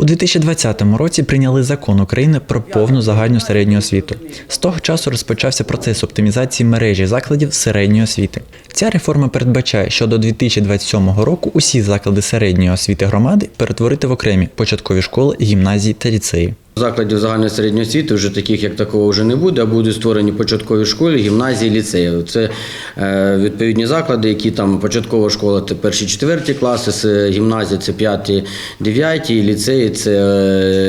У 2020 році прийняли закон України про повну загальну середню освіту. З того часу розпочався процес оптимізації мережі закладів середньої освіти. Ця реформа передбачає, що до 2027 року усі заклади середньої освіти громади перетворити в окремі початкові школи, гімназії та ліцеї. Закладів загальної середньої освіти вже таких як такого вже не буде, а будуть створені початкові школи, гімназії, ліцеї. Це е, відповідні заклади, які там початкова школа це перші четверті класи, гімназія це п'яті, дев'яті, ліцеї це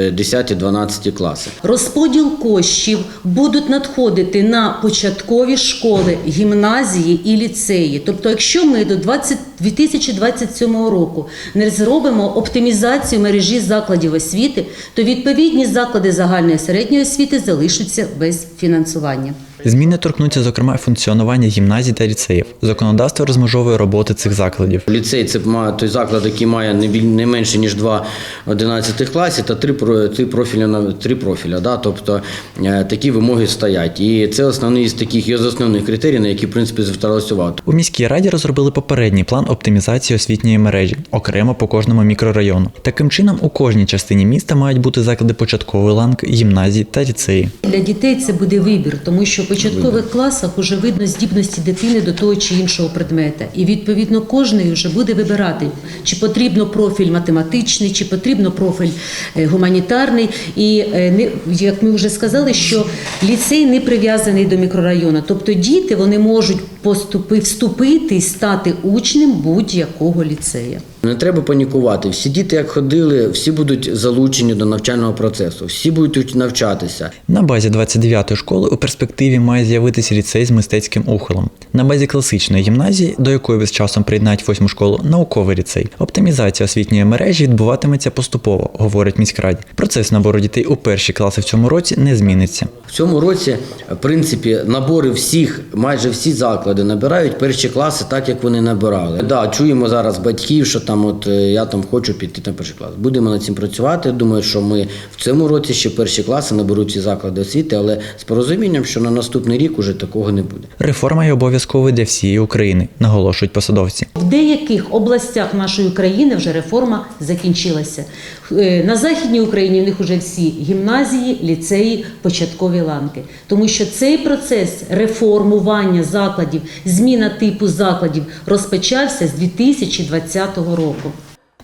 е, десяті, дванадцяті класи. Розподіл коштів будуть надходити на початкові школи, гімназії і ліцеї. Тобто, якщо ми до 20 2027 року не зробимо оптимізацію мережі закладів освіти, то відповідні заклади загальної середньої освіти залишаться без фінансування. Зміни торкнуться, зокрема, функціонування гімназій та ліцеїв. Законодавство розмежовує роботи цих закладів. Ліцей це той заклад, який має не менше ніж два 11 класі та три про три профіля на три профіля. Да? Тобто е, такі вимоги стоять. І це основний з таких є з основних критерій, на які в принципі зверталося увагу. У міській раді розробили попередній план оптимізації освітньої мережі, окремо по кожному мікрорайону. Таким чином, у кожній частині міста мають бути заклади початкової ланки, гімназії та ліцеї. Для дітей це буде вибір, тому що початкових класах вже видно здібності дитини до того чи іншого предмета. І відповідно кожний вже буде вибирати, чи потрібно профіль математичний, чи потрібно профіль е, гуманітарний. І е, не як ми вже сказали, що ліцей не прив'язаний до мікрорайону. Тобто діти вони можуть поступи, вступити і стати учнем будь-якого ліцея. Не треба панікувати. Всі діти, як ходили, всі будуть залучені до навчального процесу, всі будуть навчатися. На базі 29-ї школи у перспективі має з'явитися ліцей з мистецьким ухилом. На базі класичної гімназії, до якої з часом приєднають восьму школу, науковий ліцей. Оптимізація освітньої мережі відбуватиметься поступово, говорить міськраді. Процес набору дітей у перші класи в цьому році не зміниться. В цьому році, в принципі, набори всіх, майже всі заклади набирають перші класи так, як вони набирали. Да, чуємо зараз батьків, що там, от е, я там хочу піти на перший клас. Будемо над цим працювати. Думаю, що ми в цьому році ще перші класи наберуть ці заклади освіти, але з порозумінням, що на наступний рік уже такого не буде. Реформа є обов'язковою для всієї України, наголошують посадовці. В деяких областях нашої країни вже реформа закінчилася. Е, На Західній Україні в них вже всі гімназії, ліцеї, початкові ланки. Тому що цей процес реформування закладів, зміна типу закладів розпочався з 2020 року.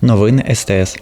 Новини СТС.